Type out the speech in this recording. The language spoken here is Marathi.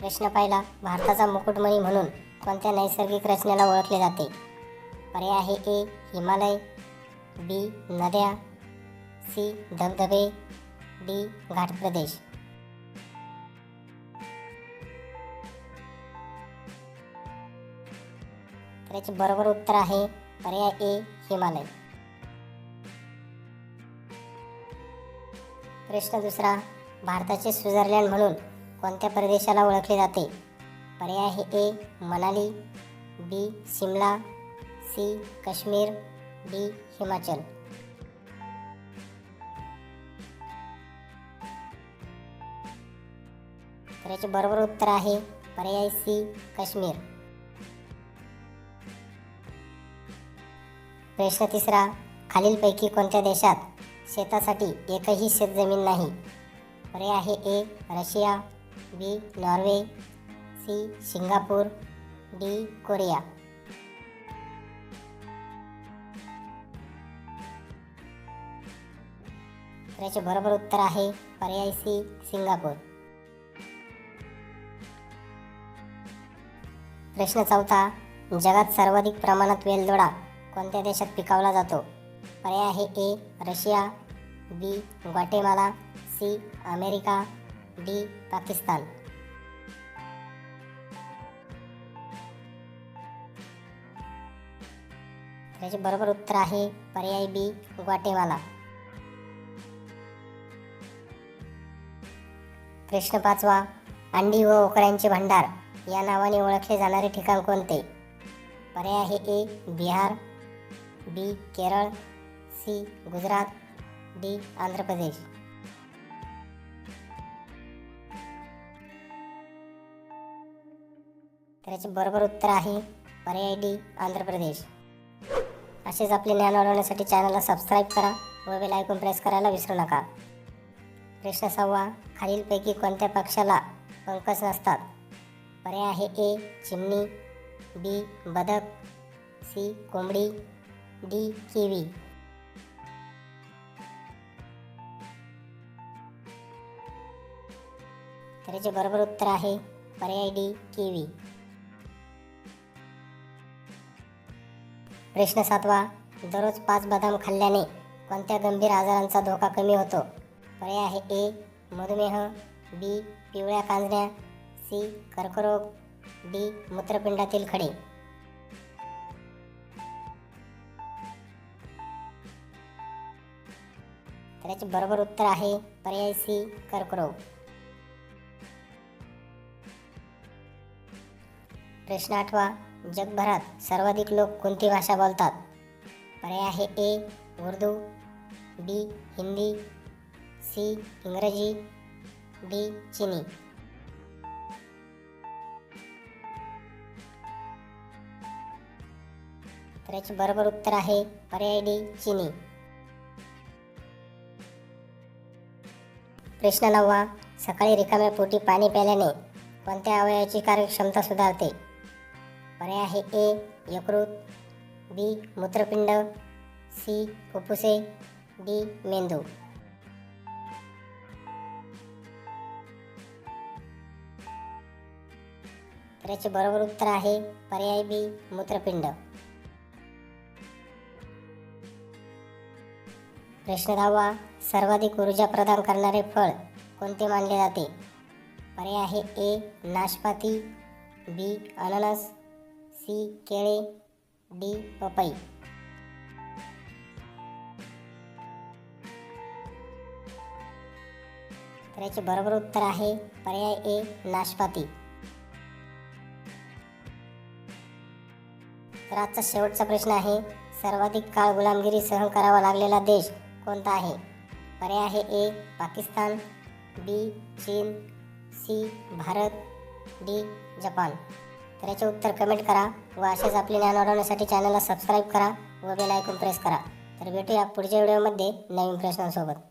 प्रश्न पाहिला भारताचा मुकुटमणी म्हणून कोणत्या नैसर्गिक रचनेला ओळखले जाते? पर्याय आहे ए हिमालय बी नद्या सी धबधबे डी घाट प्रदेश. तर याचे बरोबर उत्तर आहे पर्याय ए हिमालय. प्रश्न दुसरा भारताचे स्वित्झर्लंड म्हणून कोणत्या प्रदेशाला ओळखले जाते? पर्याय आहे A Manali B Shimla C Kashmir D Himachal. तर याचे बरोबर उत्तर आहे पर्याय सी काश्मीर. प्रश्न तिसरा खालीलपैकी कोणत्या देशात शेतासाठी एकही शेतजमीन नाही? पर्याय आहे A Russia B Norway C Singapore D Korea. तर याचे बरोबर उत्तर आहे पर्याय सी सिंगापूर. प्रश्न चौथा जगात सर्वाधिक प्रमाणात वेलदोडा कोणत्या देशात पिकवला जातो? पर्याय आहे A Russia B Guatemala C America D Pakistan. त्याचे बरोबर उत्तर आहे पर्याय बी ग्वाटेवाला प्रश्न पाचवा अंडी व ओकड्यांचे भांडार या नावाने ओळखले जाणारे ठिकाण कोणते? पर्याय आहे A Bihar B Kerala C Gujarat D Andhra Pradesh. तर याचे बरोबर उत्तर आहे पर्याय डी आंध्र प्रदेश. असेच आपले ज्ञान वाढवण्यासाठी चॅनलला सबस्क्राईब करा व बेल आयकॉन प्रेस करायला विसरू नका. प्रश्न सहावा खालीलपैकी कोणत्या पक्षाला पंकज नसतात? पर्याय आहे ए चिमणी बी बदक सी कोंबडी डी किवी. तर याचे बरोबर उत्तर आहे पर्याय डी किवी. प्रश्न सातवा दररोज पाच बदाम खाल्ल्याने कोणत्या गंभीर आजारांचा धोका कमी होतो? पर्याय आहे ए मधुमेह बी पिवळ्या कांजण्या सी कर्करोग डी मूत्रपिंडातील खडे. तर याचे बरोबर उत्तर आहे पर्याय सी कर्करोग. प्रश्न आठवा जगभरात सर्वाधिक लोक कोणती भाषा बोलतात? पर्याय आहे A Urdu B Hindi C इंग्रजी डी चिनी. तर याचे बरोबर उत्तर आहे पर्याय डी चिनी. प्रश्न नववा सकाळी रिकाम्या पोटी पाणी प्यायल्याने कोणत्या अवयवाची कार्यक्षमता सुधारते? पर्याय आहे ए यकृत बी मूत्रपिंड सी फुफ्फुसे डी मेंदू. तर याचे बरोबर उत्तर आहे पर्याय बी मूत्रपिंड. प्रश्न दहावा सर्वाधिक ऊर्जा प्रदान करणारे फळ कोणते मानले जाते? पर्याय आहे ए नाशपाती बी अननस सी केळे डी पपई. तर याचे बरोबर उत्तर आहे पर्याय ए नाशपाती. तर आजचा शेवटचा प्रश्न आहे सर्वाधिक काळ गुलामगिरी सहन करावा लागलेला देश कोणता आहे? पर्याय आहे ए पाकिस्तान बी चीन सी भारत डी जपान. तर याचे उत्तर कमेंट करा व असेच आपले ज्ञान वाढवण्यासाठी चॅनलला सबस्क्राईब करा व बेल आयकॉन प्रेस करा. तर भेटूया पुढच्या व्हिडिओमध्ये नवीन प्रश्नांसोबत.